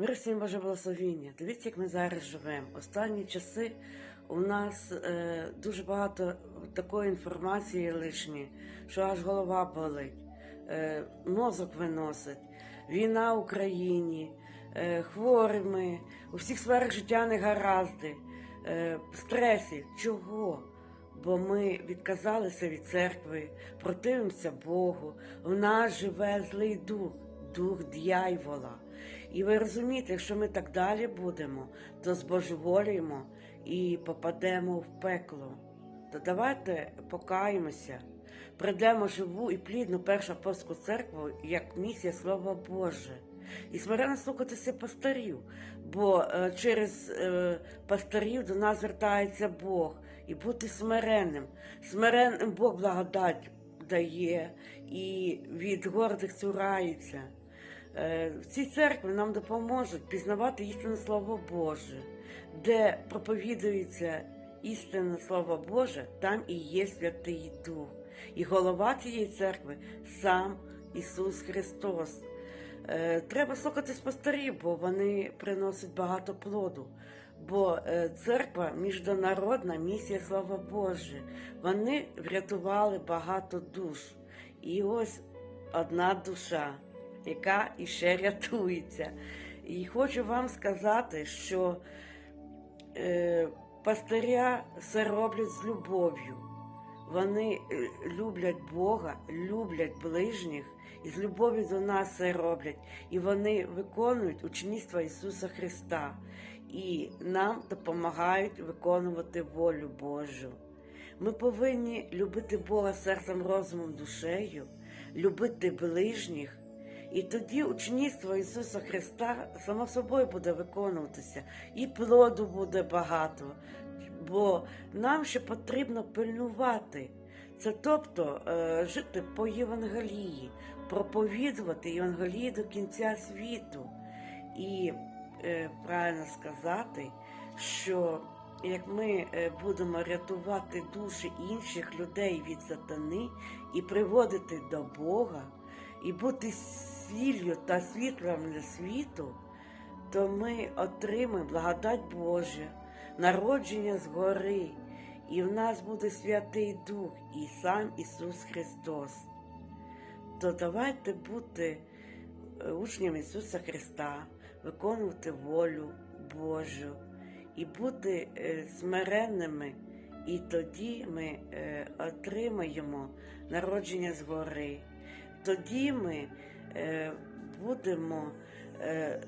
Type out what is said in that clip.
Мир всім Боже благословіння. Дивіться, як ми зараз живемо. Останні часи у нас е, дуже багато такої інформації лишньої, що аж голова болить, е, мозок виносить, війна в Україні, е, хворі ми, у всіх сферах життя негаразди, е, в стресі. Чого? Бо ми відказалися від церкви, противимося Богу. В нас живе злий дух, дух дьявола. І ви розумієте, якщо ми так далі будемо, то збожеволіємо і попадемо в пекло. То давайте покаємося, прийдемо живу і плідну першу апостольську церкву як місія Слова Боже. І смиренно слухатися пастирів, бо е, через е, пастирів до нас звертається Бог і бути смиренним. Смиренним Бог благодать дає і від гордих цурається. Е, В цій церкві нам допоможуть пізнавати істинне Слово Боже, де проповідується істинне Слово Боже, там і є Святий Дух. І голова цієї церкви сам Ісус Христос. Е, Треба слухати пастирів, бо вони приносять багато плоду. Бо е, церква міжнародна місія Слава Боже. Вони врятували багато душ. І ось одна душа, яка іще рятується. І хочу вам сказати, що е, пастиря все роблять з любов'ю. Вони е, люблять Бога, люблять ближніх і з любов'ю до нас все роблять. І вони виконують учнівство Ісуса Христа і нам допомагають виконувати волю Божу. Ми повинні любити Бога серцем, розумом, душею, любити ближніх. І тоді учнівство Ісуса Христа само собою буде виконуватися, і плоду буде багато, бо нам ще потрібно пильнувати. Це тобто е, жити по Євангелії, проповідувати Євангелії до кінця світу. І е, правильно сказати, що як ми е, будемо рятувати душі інших людей від сатани і приводити до Бога, і бути сіллю та світлом для світу, то ми отримаємо благодать Божа, народження згори, і в нас буде Святий Дух і сам Ісус Христос. То давайте бути е, учнями Ісуса Христа, виконувати волю Божу і бути е, смиренними, і тоді ми е, отримаємо народження згори. Тоді ми будемо е,